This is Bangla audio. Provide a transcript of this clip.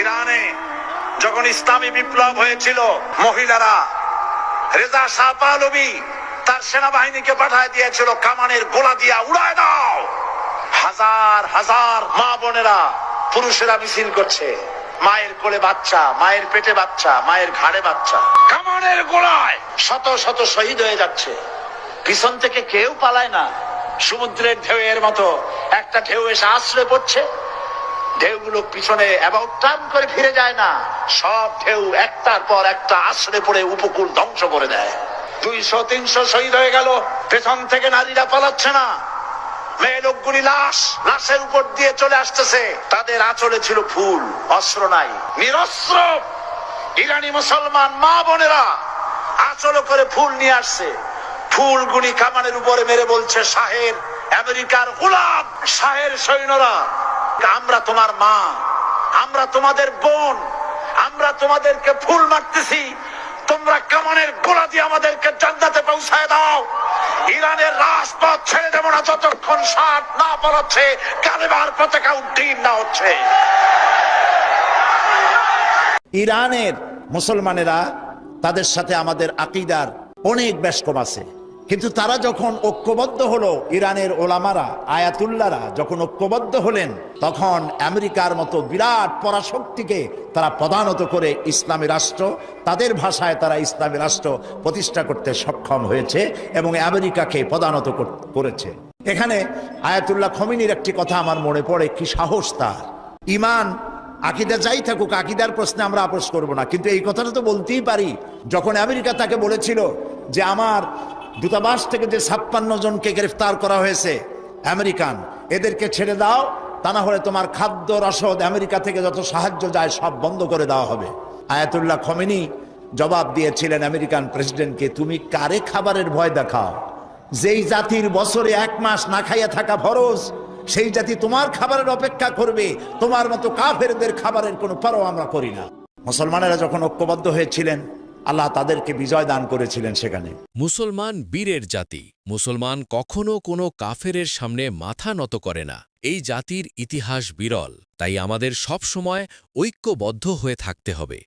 ইরানে যখন ইসলামী বিপ্লব হয়েছিল, মহিলারা রেজা শাহ তার সেনাবাহিনীকে পাঠায় দিয়েছিল, কামানের গোলা দিয়া উড়ায় দাও। হাজার হাজার মা বোনেরা, পুরুষেরা মিছিল করছে। মায়ের কোলে বাচ্চা, মায়ের পেটে বাচ্চা, মায়ের ঘাড়ে বাচ্চা। কামানের গোলায় শত শত শহীদ হয়ে যাচ্ছে। পিছন থেকে কেউ পালায় না। সমুদ্রের ঢেউয়ের মতো একটা ঢেউ এসে আশ্রয় পড়ছে ঢেউগুলো পিছনে অ্যাবাউট টার্ন করে ফিরে যায় না। সব ঢেউ একটার পর একটা আশ্রে পড়ে উপকূল ধ্বংস করে দেয়। দুইশো, তিনশো শহীদ হয়ে গেল। পেছন থেকে নারীরা পালাচ্ছে না। মেয়ে লোকগুলি লাশ, লাশের উপর দিয়ে চলে আসতেছে। তাদের আঁচলে ছিল ফুল, অস্ত্র নাই, নিরস্ত্র। ইরানি মুসলমান মা বোনেরা আঁচলে করে ফুল নিয়ে আসছে। ফুলগুলি কামানের উপরে মেরে বলছে, শাহের, আমেরিকার গোলাম, শাহের সৈন্যরা। আমরা তোমার মা, আমরা তোমাদের বোন, আমরা তোমাদেরকে ফুল মারতেছি। তোমরা কামানের গোলা দিয়ে আমাদেরকে জান্নাতে পৌঁছায় দাও। ইরানের রাজপথ ছেড়ে দেবো না, যতক্ষণ ষাট না পড়াচ্ছে কালেবার পতাকা উড্ডীন না হচ্ছে। ইরানের মুসলমানেরা তাদের সাথে আমাদের আকিদার অনেক বেশ কম আছে। কিন্তু তারা যখন ঐক্যবদ্ধ হলো ইরানের ওলামারা আয়াতুল্লারা যখন ঐক্যবদ্ধ হলেন, তখন আমেরিকার মতো বিরাট পরাশক্তিকে তারা প্রধানত করে ইসলামী রাষ্ট্র, তাদের ভাষায় তারা ইসলামী রাষ্ট্র প্রতিষ্ঠা করতে সক্ষম হয়েছে এবং আমেরিকাকে প্রধানত করেছে। এখানে আয়াতুল্লাহ খমিনীর একটি কথা আমার মনে পড়ে, কি সাহস তার। ইমান, আকিদা যাই থাকুক, আকিদার প্রশ্নে আমরা আপোষ করব না, কিন্তু এই কথাটা তো বলতেই পারি। যখন আমেরিকা তাকে বলেছিল যে, আমার দূতাবাস থেকে যে ছাপ্পান্ন জনকে গ্রেফতার করা হয়েছে, আমেরিকান, এদেরকে ছেড়ে দাও, তা না হলে তোমার খাদ্য রসদ আমেরিকা থেকে যত সাহায্য যায় সব বন্ধ করে দেওয়া হবে। আয়াতুল্লাহ খমেনি জবাব দিয়েছিলেন আমেরিকান প্রেসিডেন্টকে, তুমি কারে খাবারের ভয় দেখাও? যেই জাতির বছরে এক মাস না খাইয়া থাকা ফরজ, সেই জাতি তোমার খাবারের অপেক্ষা করবে। তোমার মতো কাফেরদের খাবারের কোনো পরও আমরা করি না। মুসলমানেরা যখন ঐক্যবদ্ধ হয়েছিলেন আল্লাহ তাদেরকে বিজয় দান করেছিলেন সেখানে। মুসলমান বীরের জাতি। মুসলমান কখনো কোনো কাফেরের সামনে মাথা নত করে না। এই জাতির ইতিহাস বিরল, তাই আমাদের সব সময় ঐক্যবদ্ধ হয়ে থাকতে হবে।